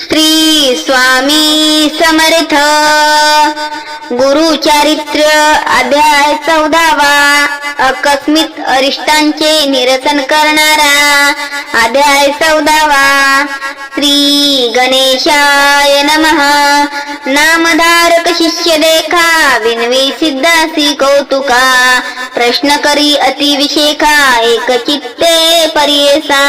श्री स्वामी समर्थ। गुरु चारित्र्य अध्याय चौदावा. अकस्मित अरिष्टांचे निरसन करणारा अध्याय चौदावा. श्री गणेशाय नमः. नामधारक शिष्य देखा विनवी सिद्धासी कौतुका. प्रश्न करी अतिविशेखा एक चित्ते परियेसा.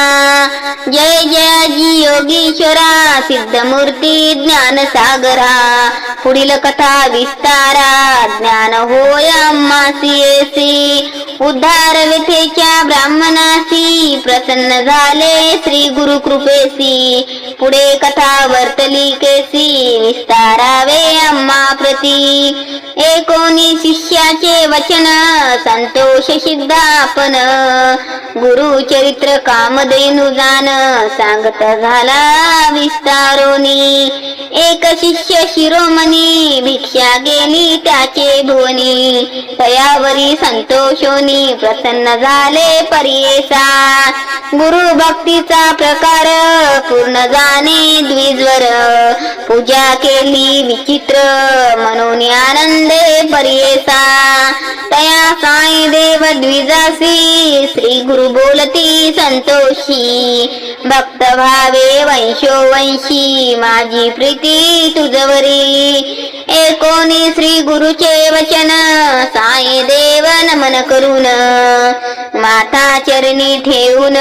जय जय जी योगीश्वरा सिद्धमूर्ती ज्ञान सागरा. पुढील कथा विस्तारा ज्ञान होय आम्हासी येसी उद्धार व्यथेच्या ब्राह्मणासी प्रसन्न झाले श्री गुरु कृपेसी. पुढे कथा वर्तली केसी विस्तारावे अम्मा प्रती. एकोणी शिष्याचे वचन संतोष सिद्धापन. गुरु चरित्र कामधेनु जान सांगत झाला विस्तारोनी. एक शिष्य शिरोमणी भिक्षा गेली त्याचे भुवनी तयावरी संतोषोनी प्रसन्न झाले परियेसा. गुरु भक्तीचा प्रकार पूर्ण जाणे द्विजवर. पूजा केली विचित्र म्हणून आनंदे परियेसा. तया साई देव द्विजासी श्री गुरु बोलती संतोषी. भक्त भावे वंशो वंशी माझी प्रीती तुझवरी. एकोणी श्री गुरुचे वचन? साई देव नमन करून. माता चरणी ठेवून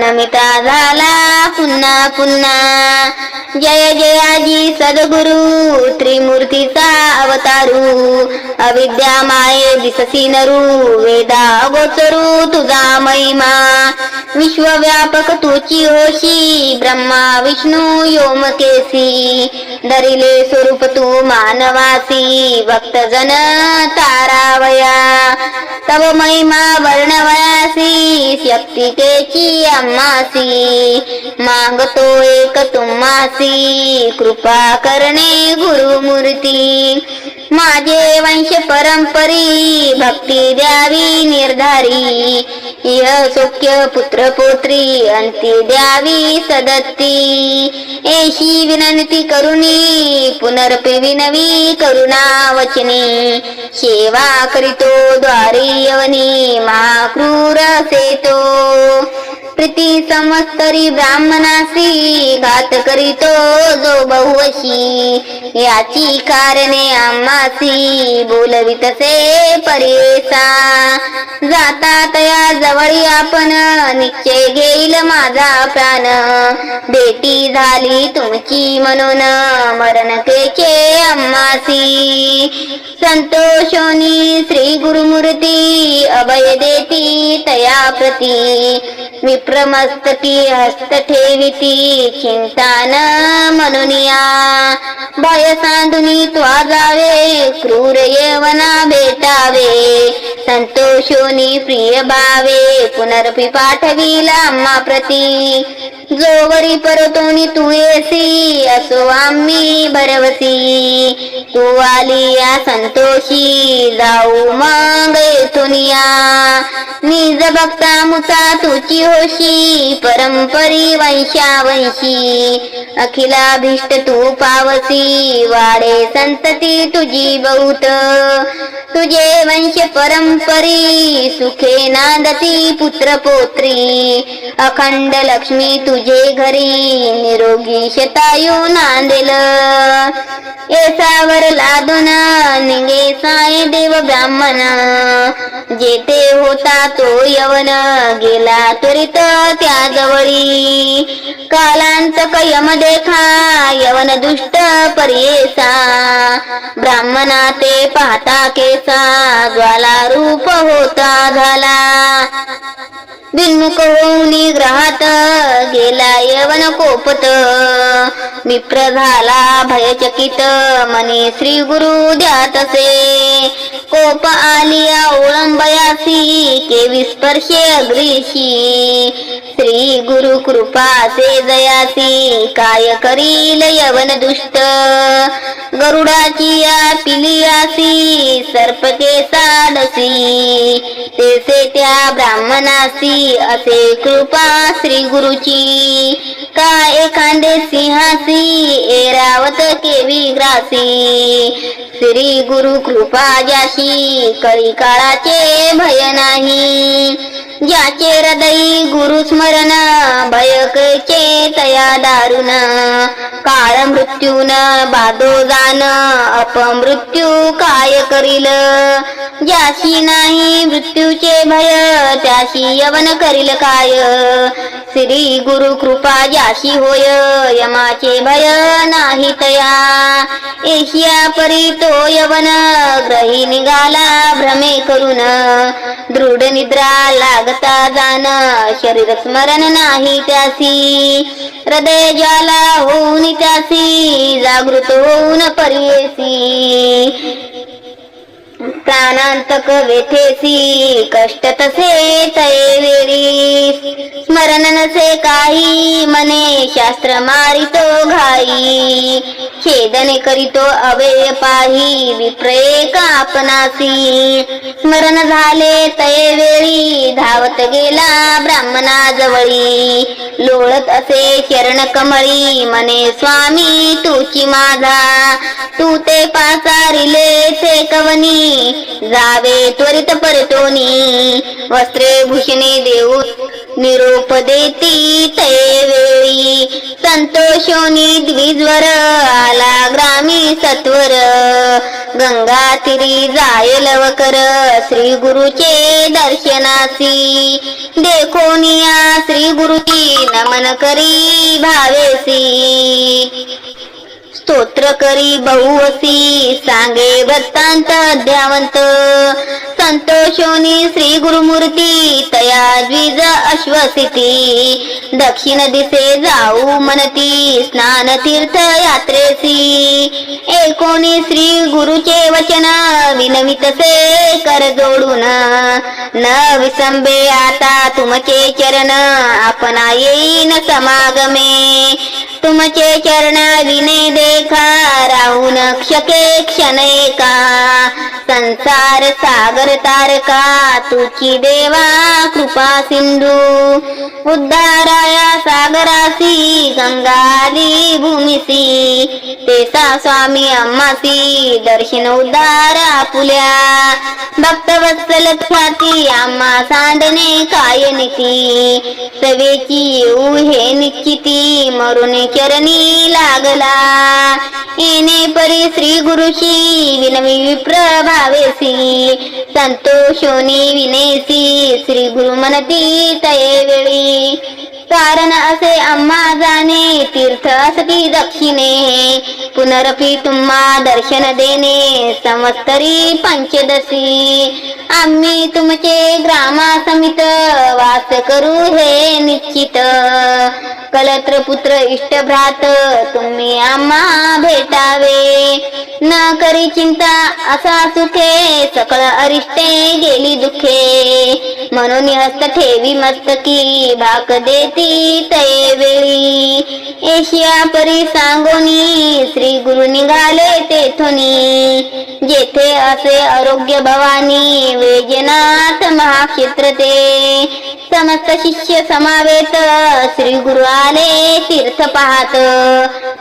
नमिता झाला पुन्हा पुन्हा. जय जयाजी सद्गुरु त्रिमूर्तीचा अवतारू. अविद्या माये दिससी नरू वेदा गोचरू तुझा महिमा. विश्वव्यापक तुची होशी ब्रह्मा विष्णू योमकेसी धरिले स्वरूप तू मान मानवासी भक्तजन तारावया। तव महिमा वर्णवयासी शक्तिकेची अम्मासी। मागतो एक तुम्हासी कृपा करणे गुरुमूर्ती। माझे वंश परंपरी भक्ती द्यावी निर्धारी। इह सौख्य पुत्र पुत्री अंती द्यावी सदत्ती। एशी विनंती करुणी पुनरपि विनवी करुणा वचनी सेवा करितो द्वारी यवनी महाक्रूर सेतो। प्रीती समस्तरी ब्राह्मणासी घात करीतो जो बहुवशी। याची कारणे आम्हासी बोलवितसे परेसा। जाता तया जवळी आपण निश्चय घेईल माझा प्राण. भेटी झाली तुमची म्हणून मरणकेचे अम्मासी. संतोषोनी श्री गुरुमूर्ती अभय देती तया प्रती. विप्रमस्तकी हस्त ठेविती चिंतान म्हणूनिया भय सांडुनी त्वा जावे क्रूर येवना भेटावे. संतोषोनी प्रिय बा भावे पुनरपि पाठविला आम्हा प्रती. जोवरी परतोनी तू येसी असो आम्ही भरवसी. तू आली या संतोषी जाऊ मग. येथुनिया निज भक्ता मुचा तुची होशी परंपरी वंशावंशी. अखिलाभीष्ट तू पावसी वाडे संतती तुझी बहुत. तुझे वंश परंपरी सुखे नांदती पुत्र पोत्री अखंड लक्ष्मी तुझे घरी निरोगी शतायू नांदेल. येसावर लादून निगे साय देव ब्राह्मण. जेथे होता तो यवन गेला त्वरित त्या जवळी कालांतक यम देखा यवन दुष्ट पर्येसा. ब्राह्मणा ते पाहता केसा ज्वाला रूप होता झाला. बिनमुख ग्रहात गेला यवन कोपत. विप्र झाला भयचकित मने श्री गुरु द्यातसे. कोप आलिया ओळंबयासी के विस्पर्शे अग्रीशी. श्री गुरु कृपासे जयासी काय करील यवन दुष्ट. गरुडाची या पिलियासी सर्पके साडसी. तेसे त्या ब्राह्मणासी असे कृपा श्री गुरुची. का एखांदे सिंहासी एरावत केवी ग्रासी श्री गुरु कृपा जाशी कळी काळाचे भय नाही. ज्याचे हृदयी गुरुस्मरण भयकचे तया दारुण. काळ मृत्यून बाधो जाण अपमृत्यू काय करील? ज्याशी नाही मृत्यूचे भय त्याशी यवन करील काय? श्री गुरु कृपा ज्याशी होय यमाचे भय नाही तया. एशिया परी तो यवन ग्रही निघाला भ्रमे करून दृढ निद्रा लागता जाण शरीर स्मरण नाही त्यासी. हृदय ज्वाला होऊन त्यासी जागृत होऊन परियेसी. प्राणांतक वेथेसी कष्ट तसे तये वेळी. स्मरण नसे काही मने शास्त्र मारितो घाई. छेदने करीतो अवेय पाही विप्रये कापनासी. स्मरण झाले तये वेळी धावत गेला ब्राह्मणाजवळी लोळत असे चरण कमळी मने स्वामी तुची माझा. तू ते पाचारिले ते कवनी. जावे त्वरित परतोनी. वस्त्रे भूषणे देऊ निरोप देती ते वेळी संतोषोनी द्विज्वर आला ग्रामी सत्वर. गंगा तिरी जाय लवकर श्री गुरुचे दर्शनासी. देखोनिया श्री गुरुची नमन करी भावेसी. स्तोत्र करी बहुवसी सांगे वृत्तांत अध्यावंत. संतोषोनी श्री गुरुमूर्ती तया द्विज अश्वसिती. दक्षिण दिसे जाऊ मनती स्नान तीर्थ यात्रेसी. एकोणी श्री गुरुचे वचन विनवितसे कर जोडून. न विसंबे आता तुमचे चरण आपणा येईन समागमे. तुमचे चरण विने दे रेखा राहून क्षके क्षणेका संसार सागर तारका तुची देवा कृपा सिंधू. उद्धाराया सागरासी गंगाली भूमिसी. तेसा स्वामी अम्मासी दर्शन उद्धार आपुल्या भक्तवत्सल ख्याती आम्हा सांडणे काय निती. सवेची येऊ हे निश्चिती मरुने चरणी लागला. येणे परी श्री गुरुशी विनवी विप्रभावेसी संतोषोनी विनेसी श्री गुरु मनती तये वेळी. कारण असे आम्हा जाणे तीर्थ असती दक्षिणे. पुनरपी तुम्हा दर्शन देणे समस्तरी पंचदशी. आम्ही तुमचे ग्रामा समित वास करू हे निश्चित. कलत्र पुत्र इष्ट भ्रात तुम्ही आम्हा भेटावे. न करी चिंता असा सुखे सकळ अरिष्टे गेली दुखे. म्हणून हस्त ठेवी मस्तकी भाक देते तये वेळी. एशिया परी सांगोनी श्री गुरु निघाले तेथुनी. जेथे असे आरोग्य भवानी वेजनाथ महाक्षेत्र ते. समस्त शिष्य समावेत श्री गुरु आले तीर्थ पाहत.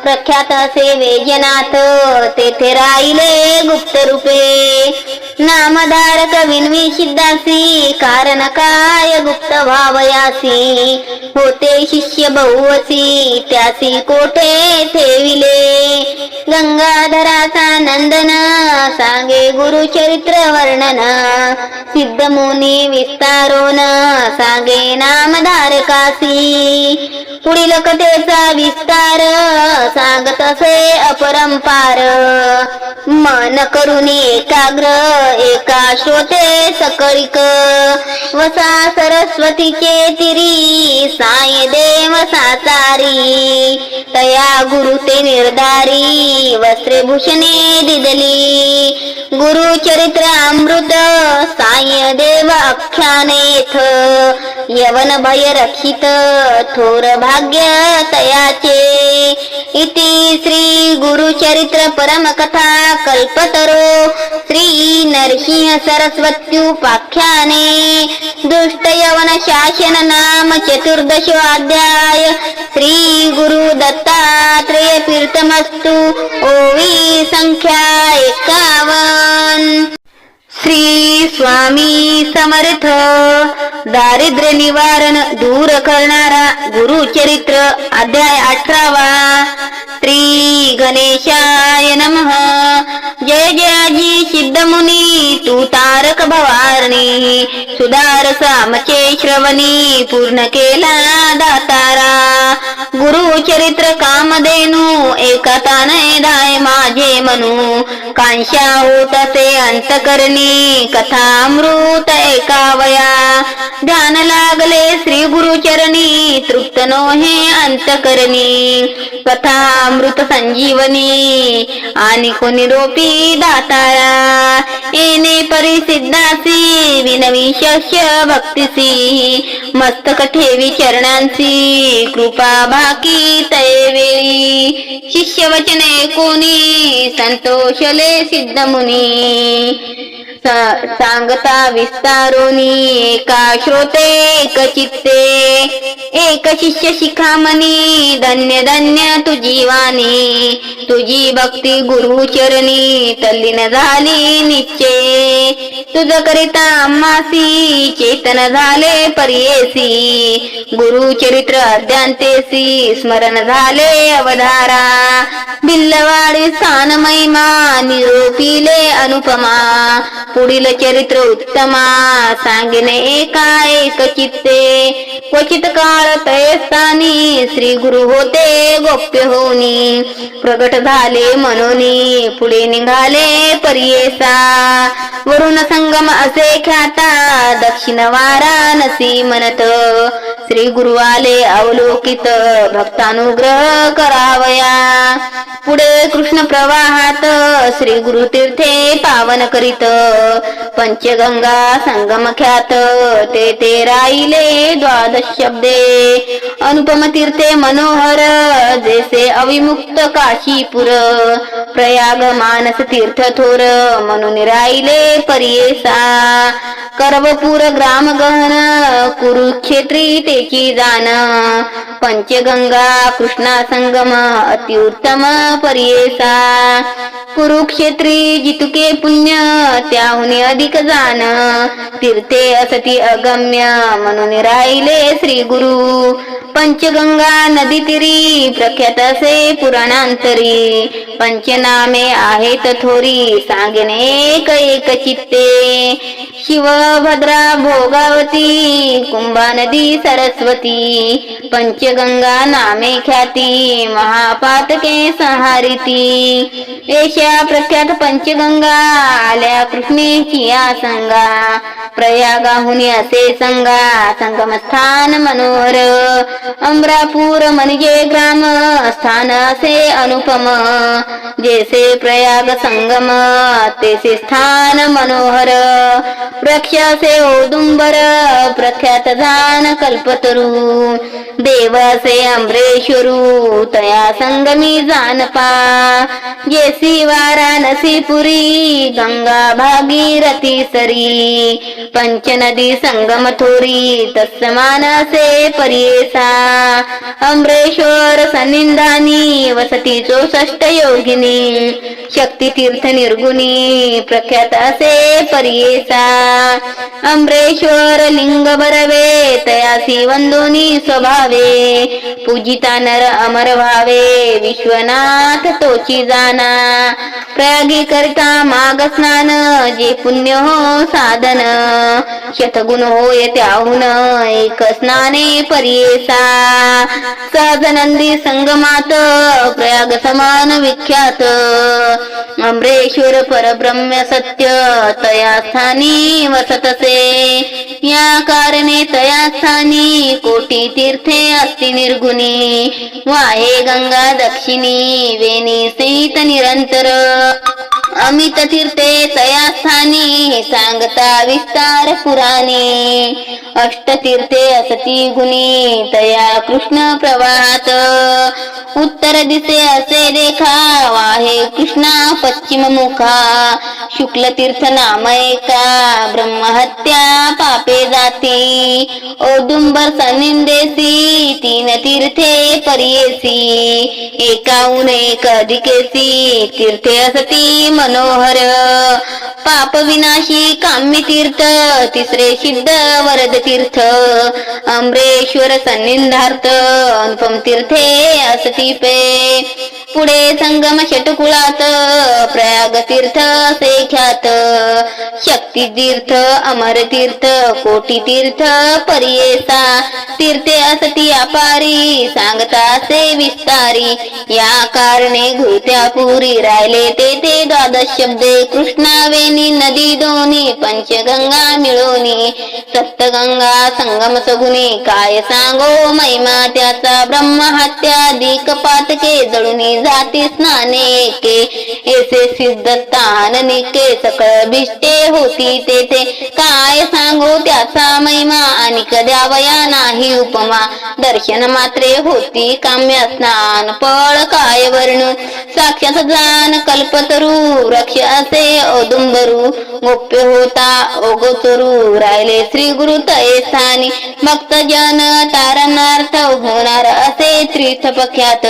प्रख्यात असे वेजनाथ तेथे राहिले गुप्त रूपे. नामधारक विनवी सिद्धासी कारण काय गुप्त भावयासी होते शिष्य बहुवसी त्यासी कोठे ठेविले? गंगाधराचा नंदन सांगे गुरुचरित्र वर्णन। सिद्ध मुनी विस्तारोन। सांगे नामधारकासी। पुढील कथेचा विस्तार। सांगत असे अपरंपार। मन करून एकाग्र। एका श्रोते सकळिक वसा सरस्वतीचे तिरी साय देव साचारी तया गुरु ते निर्धारी वस्त्रे भूषणे दिदली. गुरु चरित्र अमृत साय देव अख्यानेथ यवन भय रक्षित थोर भाग्य तयाचे. इति श्री गुरुचरित्र परमकथा कल्पतरो श्री नरसिंह सरस्वत्युपाख्याने दुष्टयवन शासन नाम चतुर्दशोऽध्याय श्री गुरु दत्तात्रेय तीर्थमस्तु ओवी संख्या एकावन्न श्री स्वामी समर्थ दारिद्र्य निवारण दूर करणारा गुरुचरित्र अध्याय अठरावा। श्री गणेशाय नमः. जय जयाजी सिद्धमुनी तू तारक भवारणी सुधार सामचे श्रवणी पूर्ण केला दातारा. गुरुचरित्र कामधेनू एका ताने दाय माझे मनू. कांशा होत असे अंतकरणी कथामृत एकावया. ध्यान लागले श्री गुरुचरणी तृप्त नो हे अंतकरणी अमृत संजीवनी आणि कोणी रोपी दाताळा येणे परिसिद्धासी विनवी शस्य भक्तिसी मस्तक ठेवी चरणांची कृपा बाकी तैवेळी शिष्य वचने कोणी संतोषले सिद्ध मुनी सांगता विस्तारोनी एका श्रोते एक चित्ते. एक शिष्य शिखामणी धन्य धन्य तुझी वाणी तुझी भक्ती गुरु चरणी तल्लीन झाली निश्चय तुझ करिता अम्मासी चेतन झाले पर्येसी. गुरु चरित्र अद्यांतेसी स्मरण झाले अवधारा. बिल्लवाडी स्थान महिमा निरोपिले अनुपमा. पुढील चरित्र उत्तमा सांगिने एका एक चित्ते. क्वचित काळ तयस्थानी श्री गुरु होते गोप्य होनी प्रगट झाले मनोनी पुढे निघाले पर्येसा. वरुण संगम असे ख्याता दक्षिण वाराणसी म्हणत. श्री गुरु आले अवलोकित भक्तानुग्रह करावया. पुढे कृष्ण प्रवाहात श्री गुरु तीर्थे पावन करीत. पंचगंगा संगम ख्यात ते ते राहिले द्वादश शब्दे. अनुपम तीर्थे मनोहर जैसे अविमुक्त काशीपुर. प्रयाग मानस तीर्थ थोर म्हणून राहिले परियेसा. कर्वपूर ग्राम गहन कुरुक्षेत्री तेची जाण पंचगंगा कृष्णा संगम अतिउत्तम परियेसा. कुरुक्षेत्री जितुके पुण्य त्या त्याहून अधिक जाण. तीर्थे असती अगम्य म्हणून राहिले श्री गुरु. पंचगंगा नदी तिरी प्रख्यात असे पुराणांतरी. पंचनामे आहेत थोरी सांगणे एक एक चित्ते. शिवभद्रा भोगावती कुंभा नदी सरस्वती. पंचगंगा नामे ख्याती महापातके संहारिती. एशा प्रख्यात पंचगंगा आल्या कृष्ण कृष्णेची या संगा? प्रयागाहुनी असे संगा संगमस्थान मनोहर। अमरापूर म्हणजे ग्राम स्थान असे अनुपम। जेसे प्रयाग संगम तेसे स्थान मनोहर। प्रख्यासे औदुंबर प्रख्यात झान कल्पतरू। देवसे अमरेश्वरू तया संगमी जानपा। जेसी वाराणसी पुरी गंगा भाग भागीरथी सरी. पंचनदी संगम थोरी तत्समानसे पर्येसा. अमरेश्वर सनिंदानी वसती चौसष्ट योगिनी. शक्ती तीर्थ निर्गुणी प्रख्यात असे पर्येसा. अमरेश्वर लिंग बरवे तयासी वंदोनी स्वभावे. पूजिता नर अमर भावे विश्वनाथ तोची जाना. प्रयागी करता माग स्नान जे पुण्य हो साधन. शतगुण होय त्याहून एक स्नाने पर्येसा. सहजनंदी संगमात प्रयाग समान विख्यात. अमरेश्वर परब्रह्म सत्य तया स्थानी वसतसे. या कारणे तया स्थानी कोटी तीर्थे अस्ति निर्गुणी. वाहे गंगा दक्षिणी वेणी सहित निरंतर. अमित तीर्थे तया स्थानी सांगता विस्तार पुराणे अष्टतीर्थे असती गुणी तया कृष्ण प्रवाहात. उत्तर दिसे असे देखा वाहे कृष्णा पश्चिम मुखा. शुक्ल तीर्थ नाम एका ब्रह्महत्या पापे जाती. ओदुंबर सनिंदेसी तीन तीर्थे परियेसी. एकाहून एक अधिकेसी तीर्थे असती मनोहर पाप विनाशी काम्य तीर्थ तिसरे सिद्ध वरद तीर्थ अमरेश्वर सन्निधार्थ अनुपम तीर्थे असती पे पुढे संगम षटकुळात प्रयाग तीर्थ असे ख्यात शक्ती तीर्थ अमर तीर्थ कोटी तीर्थ परियेसा तीर्थे असती अपारी सांगता असे विस्तारी. या कारणे घुरत्या पुरी राहिले तेथे द्वादश शब्दे कृष्णावेणी नदी दोन्ही पंचगंगा मिळोनी. सप्तगंगा संगम सगुनी काय सांगो महिमा त्याचा ब्रह्महत्याधिक पातके जळुनी. जाती स्नाने के ऐसे सिद्धस्थान निके सकळ भिष्टे होती तेथे. काय सांगू त्याचा महिमा? आणि कद्यावया नाही उपमा? दर्शन मात्रे होती काम्य स्नान पळ काय वर्ण? साक्षात जान कल्पतरू वृक्ष असे औदुंबरू. गोप्य होता ओगोचरू राहिले श्री गुरु तये स्थानी. भक्त जन तारणार्थ होणार असे तीर्थ पख्यात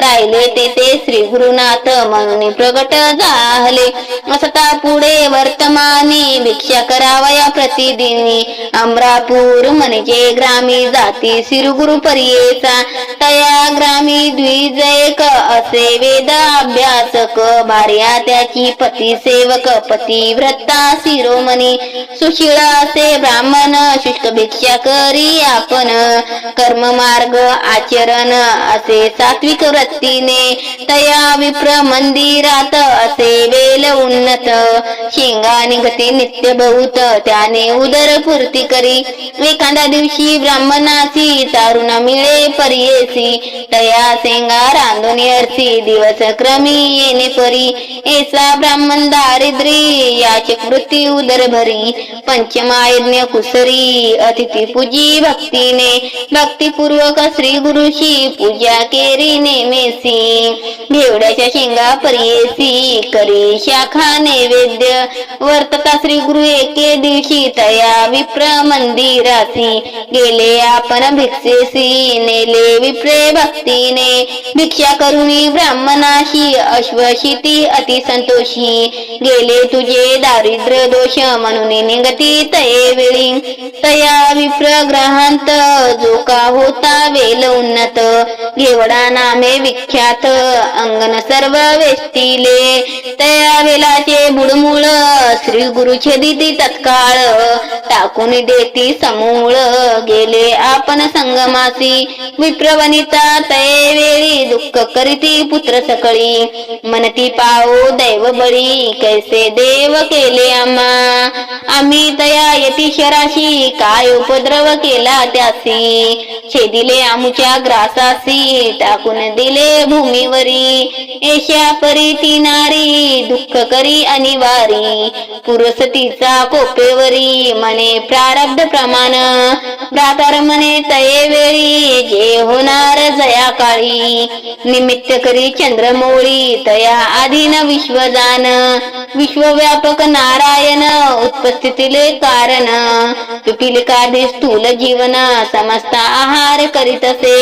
राहिले ते तेथे श्री गुरुनाथ म्हणून प्रगट झाले. असता पुढे वर्तमानी भिक्षा करावया प्रतिदिनी. अमरापूर म्हणजे ग्रामी जाती गुरु परियेचा. तया ग्रामी द्विजयक असे वेद अभ्यासक भार्या त्याची पती सेवक पती व्रता शिरोमणी. सुशीळ असे ब्राह्मण शुष्क भिक्षा करी आपण. कर्म मार्ग आचरण असे सात्विक वृत्तीने. तया विप्र मंदिरात असे वेल उन्नत. शेंगा निघते नित्य बहुत. त्याने उदर पूर्ती करी. एखाद्या दिवशी ब्राह्मणाची तारुण मिळे परियेसी. तया शेंगा रांधून अर्सी दिवस क्रमी येणे परी. एसा ब्राह्मण दारिद्री याचे कृती उदर भरी. पंचमायज्ञ कुसरी अतिथी पूजी भक्तीने. भक्तीपूर्वक श्री गुरुशी पूजा केरी नेमेसी. घेवड्याच्या शेंगा परियेसी करी. शाखा नैवेद्य वर्तता श्री गुरु एके दिवशी तया. विप्र मंदिरासी गेले आपण भिक्षेसी नेले. विप्रे भक्तीने भिक्षा करुणी ब्राह्मणाशी अश्वशिती अति संतोषी. गेले तुझे दारिद्र्य दोष म्हणून निगती तये वेळी. तया विप्र ग्रहांत जो का होता वेल उन्नत. घेवडा नामे विख्यात अंगण सर्व वेष्टिले. तया वेलाचे बुडमूळ श्री गुरु छेदिती तत्काळ. टाकून देती समूळ गेले आपण संगमासी. विप्रवनिता तये वेळी दुःख करीती पुत्र सकळी. मनती पाओ दैव बळी कैसे देव केले आम्हा. आम्ही तया यती शराशी काय उपद्रव केला त्यासी. छेदिले आमुच्या ग्रासासी टाकून दिले भूमी भूमीवरी एशा परी ती नारी दुःख करी अनिवारी पुरसतीचा कोपेवरी मने प्रारब्ध प्रमाण. भ्रातर मने तये वेळी जे होणार जया काळी. निमित्त करी चंद्रमोळी तया आधीन विश्वदान विश्वव्यापक नारायण उत्पत्तीले कारण. पिपिलिकाधे स्थूल जीवन समस्त आहार करीत असे.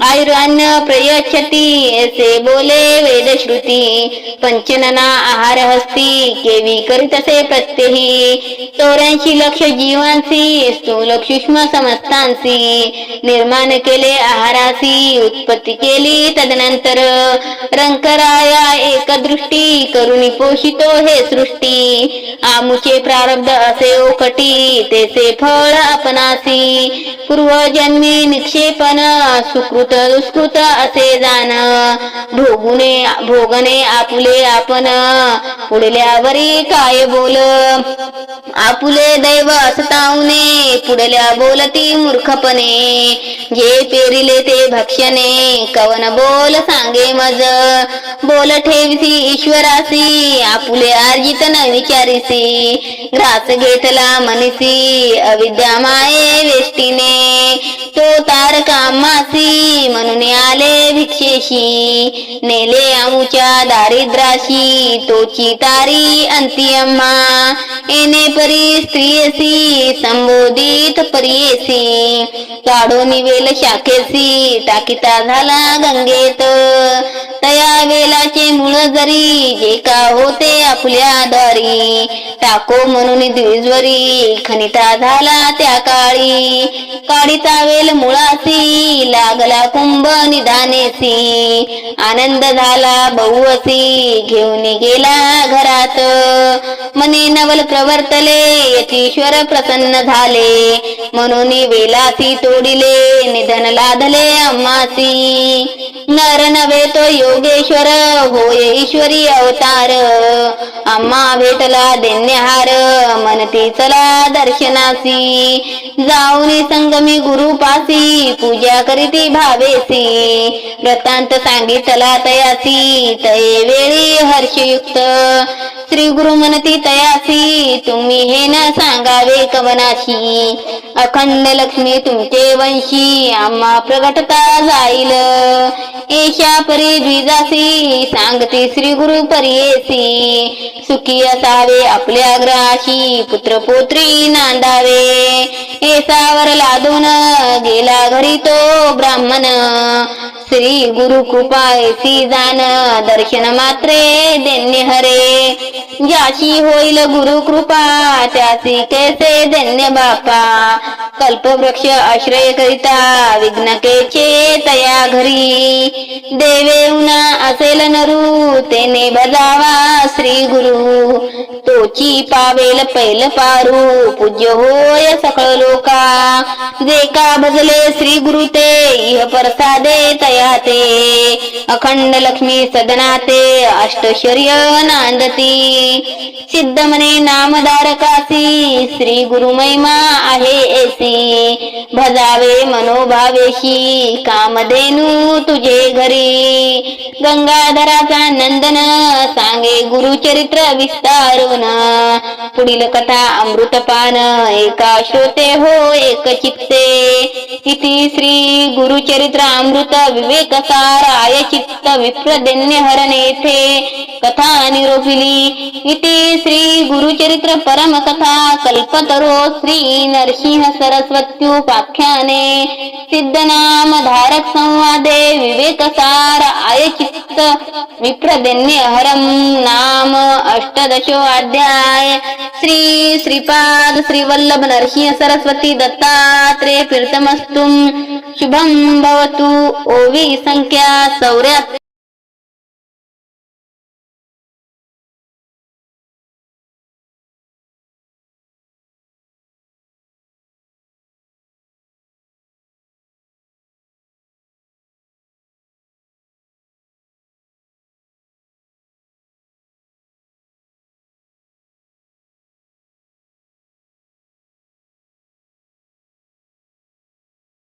आयुरान्न प्रयच्छती असे बोले वेद श्रुती। पंचनना आहार हस्ती केवी करीतसे प्रत्यही। चौऱ्याऐंशी लक्ष जीवांसी स्थूल सूक्ष्म समस्तांसी। निर्माण केले आहारासी उत्पत्ती केली तदनंतर। रंकराया एक दृष्टी करुणी पोषितो हे सृष्टी। आमुचे प्रारब्ध असे ओकटी तेचे फळ आपणासी। पूर्वजन्मी निक्षेपण सुकृत दुष्कृत असे जाण। भोगुने भोगणे आपुले आपण. पुढल्यावरी काय बोल? आपुले दैव असतावणे पुढल्या बोलती मूर्खपणे. जे पेरिले ते भक्षणे कवन बोल सांगे मज. बोल ठेवसी ईश्वरासी आपुले अर्जित न विचारिसी. ग्रास घेतला मनिसी अविद्या माये वेष्टीने. तो तारका मासी म्हणून आले भिक्षेशी. नेले आमुच्या दारिद्राशी तोची तारी अंती अम्मा. येणे परी स्त्रियसी संबोधित परियेसी काढून वेल शाखेसी टाकिता झाला गंगेत. तया वेलाचे मूळ जरी जे का होते आपल्या दारी. टाको म्हणून द्विजवरी खनिता झाला त्या काळी. काढिता वेल मुळासी लागला कुंभ निधानेसी. आनंद झाला. बहुअसी घेऊन गेला घरात. मने नवल प्रवर्तले यतीश्वर प्रसन्न झाले. म्हणून वेलासी तोडिले निधन लाधले अम्मासी. नर नवे तो योगेश्वर होय ईश्वरी अवतार. अम्मा भेटला देण्याहार मनती चला दर्शनासी. जाऊन संगमी गुरुपासी पूजा करीती भावेसी. वृत्तांत सांगितला तयासी तये वेळी हर्षयुक्त. श्री गुरु म्हणती तयासी तुम्ही हे न सांगावे कवनाशी अखंड लक्ष्मी तुमचे वंशी आम्हा प्रगटता जाईल. एशा परी द्विजासी सांगते श्री गुरु परियेसी. सुखी असावे आपल्या ग्रहाशी पुत्र पुत्री नांदावे. एसावर लादून गेला घरी तो ब्राह्मण. श्री गुरु कृपा ऐसी जाण दर्शन मात्रे देणे हरे. ज्याशी होईल गुरु कृपा. त्यासी कैसे धन्य बापा. कल्पवृक्ष आश्रय करिता विघ्नकेचे तया घरी. देवे उना असेल नरू तेने बजावा श्री गुरु. तोची पावेल पैल पारू पूज्य होय सकळ लोका. जे का भजले श्री गुरु ते इह प्रसादे तया ते अखंड लक्ष्मी सदनाते अष्टशर्य नांदती. सिद्ध मने नामधारकासी श्री गुरु महिमा आहे एसी. भजावे मनोभावेशी कामधेनू तुझे घरी. गंगाधराचा नंदन सांगे गुरुचरित्र विस्तारून. पुढील कथा अमृतपान एका श्रोते हो एक चित्ते. इति श्री गुरुचरित्र अमृत विवेकसार आय चित्त विप्रदेन्य हरण येथे कथा निरोपिली इति श्री गुरुचरित्र परम कथा कल्पतरो श्री नरसिंह सरस्वत्युपाख्याने सिद्धनाम धारक संवादे विवेकसार आय चित्त विप्रदेन्य हरम नाम अष्टदशो अध्याय श्री श्रीपाद श्रीवल्लभ नरसिंह सरस्वती दत्तात्रे तीर्थमस्तुम शुभम भवतु। ओवी संख्या चौऱ्याहत्तर